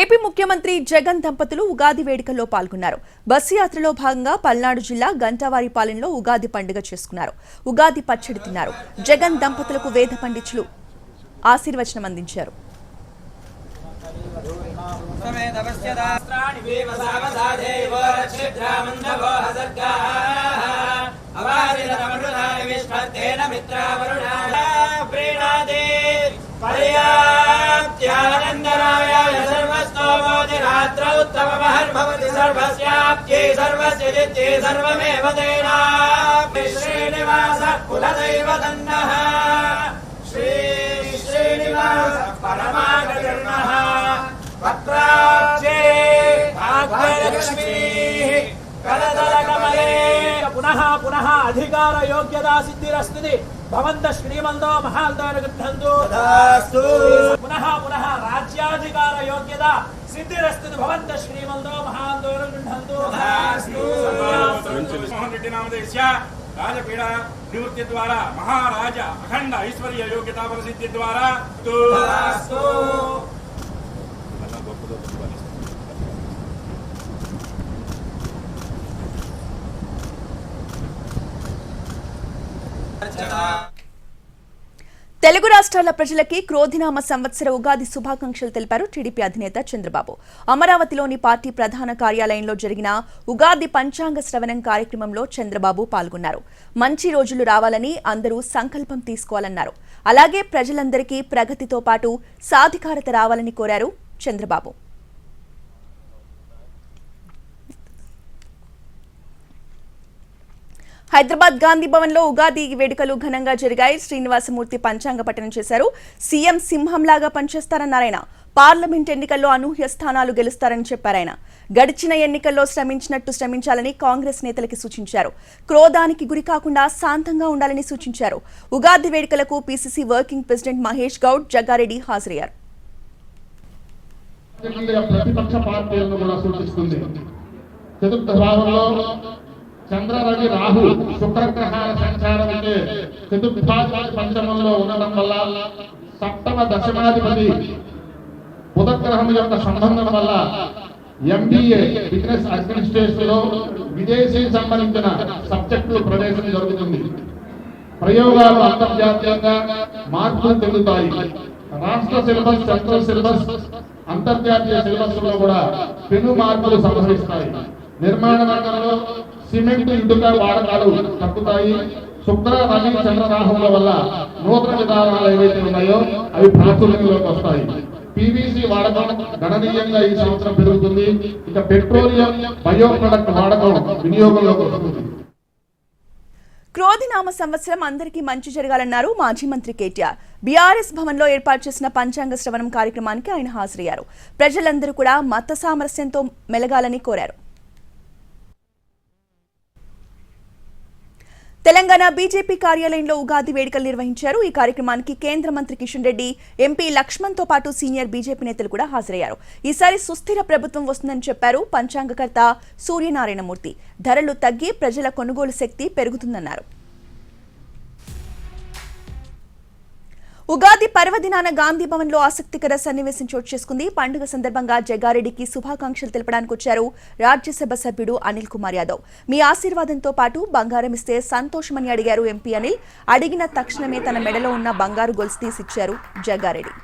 AP ముఖ్యమంత్రి జగన్ దంపతులు ఉగాది వేడుకల్లో పాల్గొన్నారు. బస్సు యాత్రలో భాగంగా పల్నాడు జిల్లా గంటావారిపాలెంలో ఉగాది పండుగ చేసుకున్నారు. ఉగాది పచ్చడి తిన్నారు. జగన్ దంపతులకు వేద పండితులు ఆశీర్వచనం అందించారు. సಮೇతపశ్యదాస్త్రాణి सोमोदिरात्रौ तममहर्भवति सर्वस्याप्त्ये सर्वस्य श्री श्रीनिवास परमागणः पत्राब्जे भाग्यलक्ष्मी అధికార యోగ్యతా సిద్ధిరస్తుది. భవంత శ్రీమంతో మహాల్దోనుగృద్ధంతు తదాస్తు. పునః పునః రాజ్యాధికార యోగ్యత భవంత మహాల్దోనుగృద్ధంతు మోహన్ రెడ్డి నామదేశ్య రాజపీడ నివృత్తి ద్వారా మహారాజ అఖండ ఐశ్వర్య యోగ్యతా ప్రసిద్ధి ద్వారా తెలుగు రాష్ట్రాల ప్రజలకి క్రోధినామ సంవత్సర ఉగాది శుభాకాంక్షలు తెలిపారు టీడీపీ అధినేత చంద్రబాబు. అమరావతిలోని పార్టీ ప్రధాన కార్యాలయంలో జరిగిన ఉగాది పంచాంగ శ్రవణం కార్యక్రమంలో చంద్రబాబు పాల్గొన్నారు. మంచి రోజులు రావాలని అందరూ సంకల్పం తీసుకోవాలన్నారు. అలాగే ప్రజలందరికీ ప్రగతితో పాటు సాధికారత రావాలని కోరారు చంద్రబాబు. హైదరాబాద్ గాంధీ భవన్లో ఉగాది వేడుకలు ఘనంగా జరిగాయి. శ్రీనివాసమూర్తి పంచాంగ పఠనం చేశారు. సీఎం సింహంలాగా పనిచేస్తారన్నారాయన పార్లమెంట్ ఎన్నికల్లో అనూహ్య స్థానాలు గెలుస్తారని చెప్పారాయన గడిచిన ఎన్నికల్లో శ్రమించినట్టు శ్రమించాలని కాంగ్రెస్ నేతలకి సూచించారు. క్రోధానికి గురి కాకుండా శాంతంగా ఉండాలని సూచించారు. ఉగాది వేడుకలకు PCC working president Mahesh Goud Jagga Reddy హాజరయ్యారు. ప్రతిపక్ష పార్టీలను కూడా సూచిస్తుంది. చతుర్థ చంద్ర రవి రాహు శుక్రగ్రహాల సంచారం అంటే చతుర్థాధిపతి పంచమంలో ఉండడం వల్ల సప్తమ దశమాధిపతి బుధగ్రహం యొక్క సంబంధం వల్ల ఎంబీఏ బిజినెస్ అడ్మినిస్ట్రేషన్లో విదేశీ సంబంధించిన సబ్జెక్టులు ప్రవేశం జరుగుతుంది. ప్రయోగాలు అంతర్జాతీయంగా మార్పులు చెందుతాయి. రాష్ట్ర సిలబస్ సెంట్రల్ సిలబస్ అంతర్జాతీయ సిలబస్లో కూడా పెను మార్పులు సంభవిస్తాయి. నిర్మాణ రంగంలో సిమెంట్ ఇటుక వాడకాలు తగ్గుతాయి. శుక్ర రవి చంద్రరాహుల వల్ల నూతన విధానాలు ఏవైతే ఉన్నాయో అవి ప్రాచుర్యంలోకి వస్తాయి. పీవీసీ వాడకం గణనీయంగా ఈ సంవత్సరం పెరుగుతుంది. ఇక పెట్రోలియం బయో ప్రొడక్ట్ వాడకం వినియోగంలోకి వస్తుంది. క్రోధినామ సంవత్సరం అందరికీ మంచి జరగాలన్నారు మాజీ మంత్రి కేటీఆర్. బీఆర్ఎస్ భవన్లో ఏర్పాటు చేసిన పంచాంగ శ్రవణం కార్యక్రమానికి ఆయన హాజరయ్యారు. ప్రజలందరూ కూడా మత సామరస్యంతో మెలగాలని కోరారు. తెలంగాణ బీజేపీ కార్యాలయంలో ఉగాది వేడుకలు నిర్వహించారు. ఈ కార్యక్రమానికి కేంద్ర మంత్రి కిషన్ రెడ్డి ఎంపీ లక్ష్మణ్తో పాటు సీనియర్ బీజేపీ నేతలు కూడా హాజరయ్యారు. ఈసారి సుస్థిర ప్రభుత్వం వస్తుందని చెప్పారు పంచాంగకర్త సూర్యనారాయణమూర్తి. ధరలు తగ్గి ప్రజల కొనుగోలు శక్తి పెరుగుతుందన్నారు. ఉగాది పర్వదినాన గాంధీ భవన్లో ఆసక్తికర సన్నివేశం చోటు చేసుకుంది. పండుగ సందర్భంగా జగారెడ్డికి శుభాకాంక్షలు తెలపడానికి వచ్చారు రాజ్యసభ సభ్యుడు అనిల్ కుమార్ యాదవ్. మీ ఆశీర్వాదంతో పాటు బంగారం ఇస్తే సంతోషమని అడిగారు ఎంపీ అనిల్. అడిగిన తక్షణమే తన మెడలో ఉన్న బంగారు గొలుసు తీసిచ్చారు జగారెడ్డి